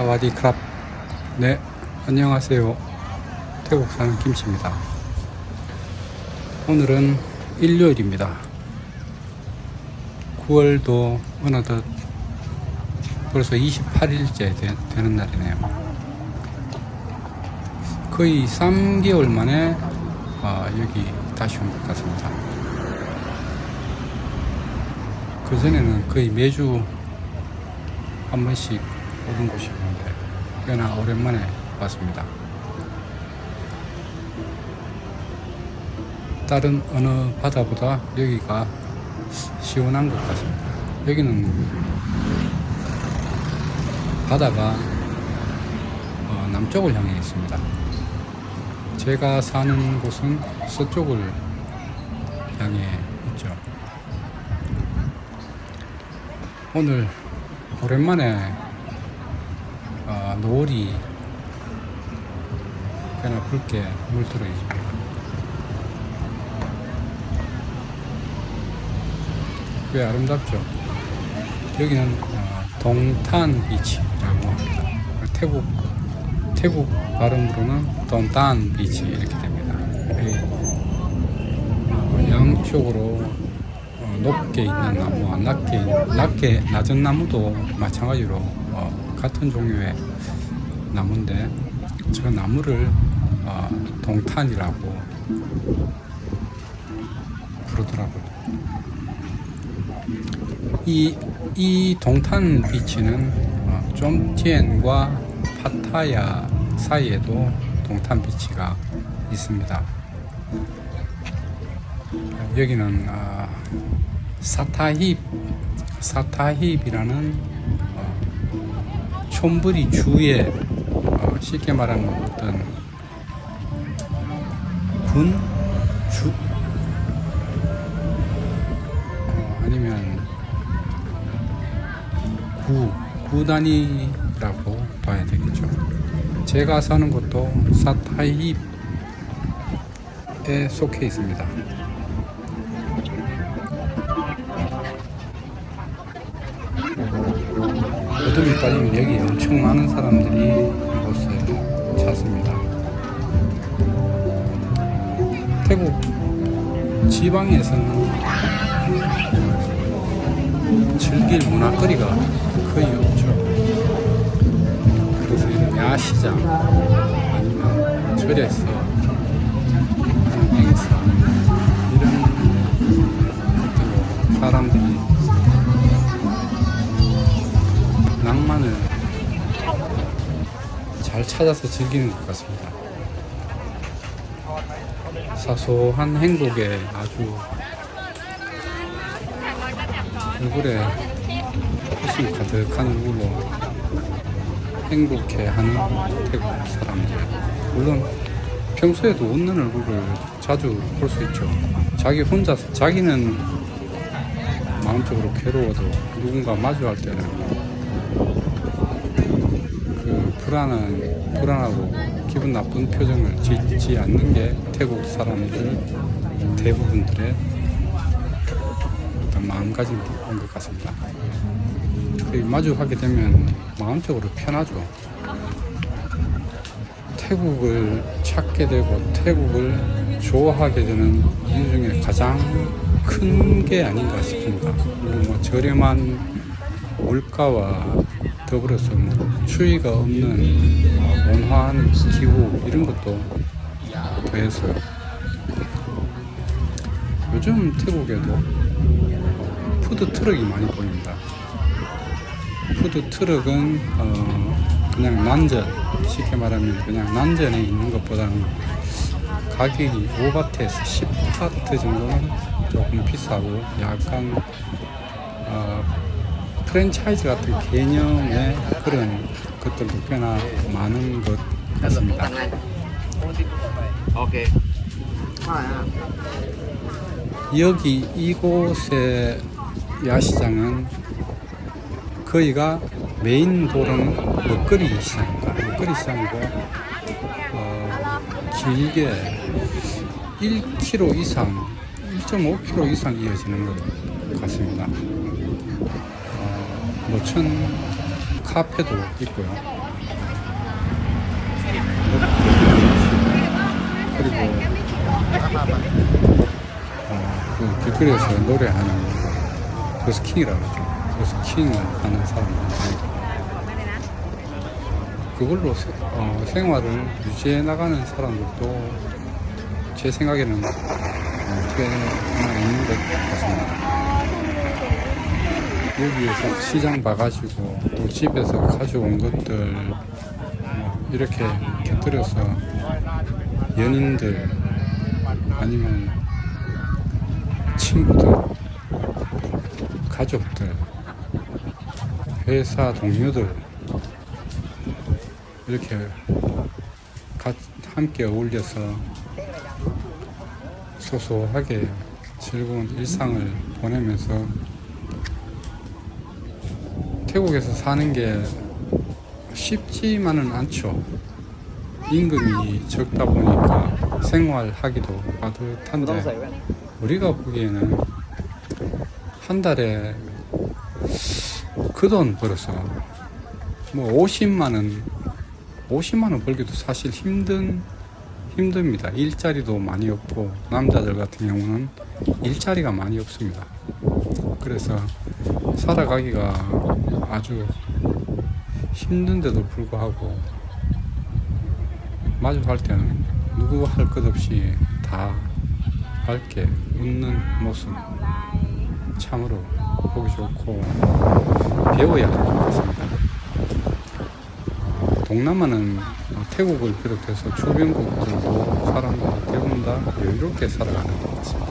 사와디 크랍. 네, 안녕하세요. 태국 사는 김치입니다. 오늘은 일요일입니다. 9월도 어느덧 벌써 28일째 되, 는 날이네요. 거의 3개월 만에 아, 여기 다시 온 것 같습니다. 그전에는 거의 매주 한 번씩 오던 곳이었는데 꽤나 오랜만에 왔습니다. 다른 어느 바다보다 여기가 시원한 것 같습니다. 여기는 바다가 어, 남쪽을 향해 있습니다. 제가 사는 곳은 서쪽을 향해 있죠. 오늘 오랜만에 어, 노을이 꽤나 붉게 물들어 있습니다. 꽤 아름답죠. 여기는 어, 동탄 비치라고 합니다. 태국 태국 발음으로는 동탄 비치 이렇게 됩니다. 어, 양쪽으로 어, 높게 있는 나무와 낮게 낮게 낮은 나무도 마찬가지로 어, 같은 종류의 나무인데 저 나무를 어, 동탄이라고 부르더라고요. 이, 이 동탄 비치는 어, 좀티엔과 파타야 사이에도 동탄 비치가 있습니다. 여기는 어, 사타힙 사타힙이라는 어, 촌부리 주에 어, 쉽게 말하면 어떤 군 주 어, 아니면 구 구단이라고 봐야 되겠죠. 제가 사는 곳도 사타힙에 속해 있습니다. 어둠이 빠지면 여기 엄청 많은 사람들이 이곳을 찾습니다. 태국 지방에서는 즐길 문화거리가 거의 없죠. 그래서 이런 야시장 아니면 절에서 이런 것들로 사람들이 낭만을 잘 찾아서 즐기는 것 같습니다. 사소한 행복에 아주 얼굴에 웃음 가득한 얼굴로 행복해하는 태국 사람들. 물론 평소에도 웃는 얼굴을 자주 볼 수 있죠. 자기 혼자 자기는 마음적으로 괴로워도 누군가 마주할 때는 그 불안한 불안하고 기분 나쁜 표정을 짓지 않는 게 태국 사람들 대부분들의 어떤 마음가짐인 것 같습니다. 그 마주하게 되면 마음적으로 편하죠. 태국을 찾게 되고 태국을 좋아하게 되는 이유 중에 가장 큰 게 아닌가 싶습니다. 뭐 저렴한 물가와 더불어서 뭐 추위가 없는 어, 온화한 기후 이런 것도 더해서요. 요즘 태국에도 푸드 트럭이 많이 보입니다. 푸드 트럭은 어, 그냥 난전 쉽게 말하면 그냥 난전에 있는 것보다는 가격이 5바트에서 10바트 정도는 조금 비싸고 약간 어, 프랜차이즈 같은 개념의 그런 것들도 꽤나 많은 것 같습니다. Ok. 여기 이곳의 야시장은 거기가 메인 도로는 먹거리 시장입니다. 먹거리 시장이고 어, 길게 1km 이상, 1.5km 이상 이어지는 것 같습니다. 어, 모천 카페도 있고요. 그리고 어, 그 길거리에서 노래하는 버스킹이라고 그러죠. 버스킹을 하는 사람들 그걸로 세- 어, 생활을 유지해 나가는 사람들도 제 생각에는 어, 꽤나 있는 것 같습니다. 여기에서 시장 봐가지고 또 집에서 가져온 것들 뭐 이렇게 곁들여서 연인들 아니면 친구들 가족들 회사 동료들 이렇게 가, 함께 어울려서 소소하게 즐거운 일상을 보내면서 태국에서 사는 게 쉽지만은 않죠. 임금이 적다 보니까 생활하기도 빠듯한데 우리가 보기에는 한 달에 그 돈 벌어서 뭐 50만 원, 50만 원 벌기도 사실 힘든 힘듭니다. 일자리도 많이 없고 남자들 같은 경우는 일자리가 많이 없습니다. 그래서 살아가기가 아주 힘든데도 불구하고 마주할 때는 누구 할 것 없이 다 밝게 웃는 모습 참으로 보기 좋고 배워야 할 것 같습니다. 어, 동남아는 어, 태국을 비롯해서 주변국들도 사람들이 대부분 다 여유롭게 살아가는 것 같습니다.